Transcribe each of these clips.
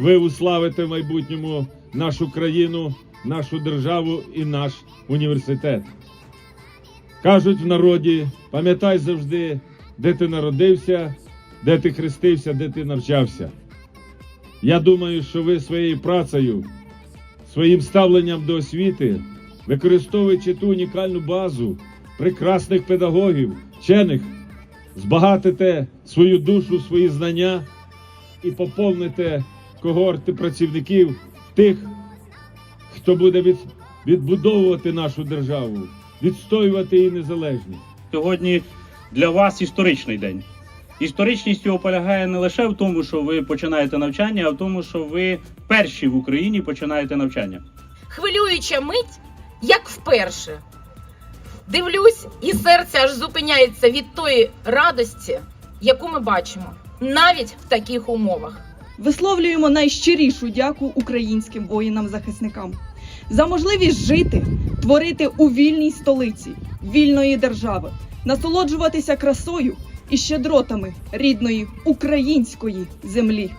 ви уславите в майбутньому нашу країну, нашу державу і наш університет. Кажуть в народі, пам'ятай завжди, де ти народився, де ти хрестився, де ти навчався. Я думаю, що ви своєю працею, своїм ставленням до освіти, використовуючи ту унікальну базу прекрасних педагогів, вчених, збагатите свою душу, свої знання і поповните когорти працівників тих, хто буде від, відбудовувати нашу державу, відстоювати її незалежність. Сьогодні для вас історичний день. Історичність його полягає не лише в тому, що ви починаєте навчання, а в тому, що ви перші в Україні починаєте навчання. хвилююча мить, як вперше. Дивлюсь, і серце аж зупиняється від тої радості, яку ми бачимо, навіть в таких умовах. Висловлюємо найщирішу дяку українським воїнам-захисникам за можливість жити, творити у вільній столиці вільної держави, насолоджуватися красою і щедротами рідної української землі.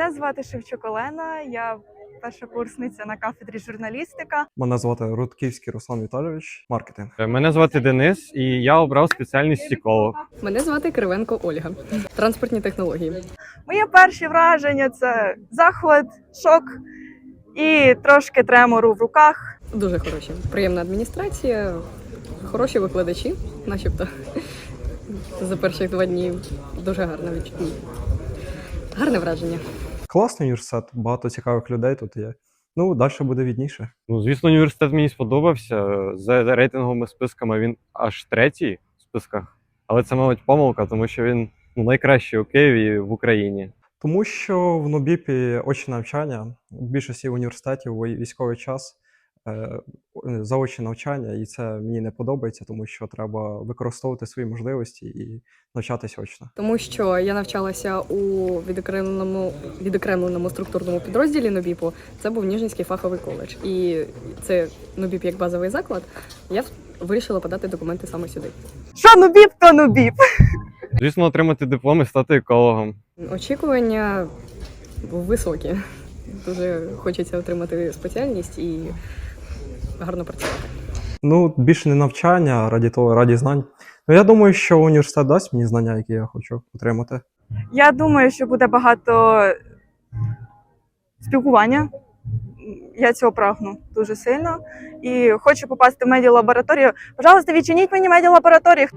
Мене звати Шевчук Олена, я першокурсниця на кафедрі журналістика. Мене звати Рудківський Руслан Віталійович, маркетинг. Е, Мене звати Денис, і я обрав спеціальність психолог. Мене звати Кривенко Ольга. Транспортні технології. Моє перші враження це захват, шок і трошки тремору в руках. Дуже хороші. Приємна адміністрація, хороші викладачі, начебто. За перших два дні дуже гарне відчуття. Гарне враження. Класний університет, багато цікавих людей тут є. Ну, далі буде відніше. Ну, звісно, університет мені сподобався. За рейтинговими списками він аж третій в списках. Але це, мабуть, помилка, тому що він ну, найкращий у Києві і в Україні. Тому що в Нобіпі очне навчання, в більшості університетів у військовий час заочне навчання, і це мені не подобається, тому що треба використовувати свої можливості і навчатися очно. Тому що я навчалася у відокремленому, відокремленому структурному підрозділі Нобіпу. Це був Ніжинський фаховий коледж. І це Нобіп як базовий заклад. Я вирішила подати документи саме сюди. Що нубіп, то нубіп. Звісно, отримати диплом і стати екологом. Очікування високі. Дуже хочеться отримати спеціальність і гарно працювати. Ну, більше не навчання, а раді того, раді знань. Ну, я думаю, що університет дасть мені знання, які я хочу отримати. Я думаю, що буде багато спілкування. Я цього прагну дуже сильно і хочу попасти в медіалабораторію. Пожалуйста, відчиніть мені медіалабораторію.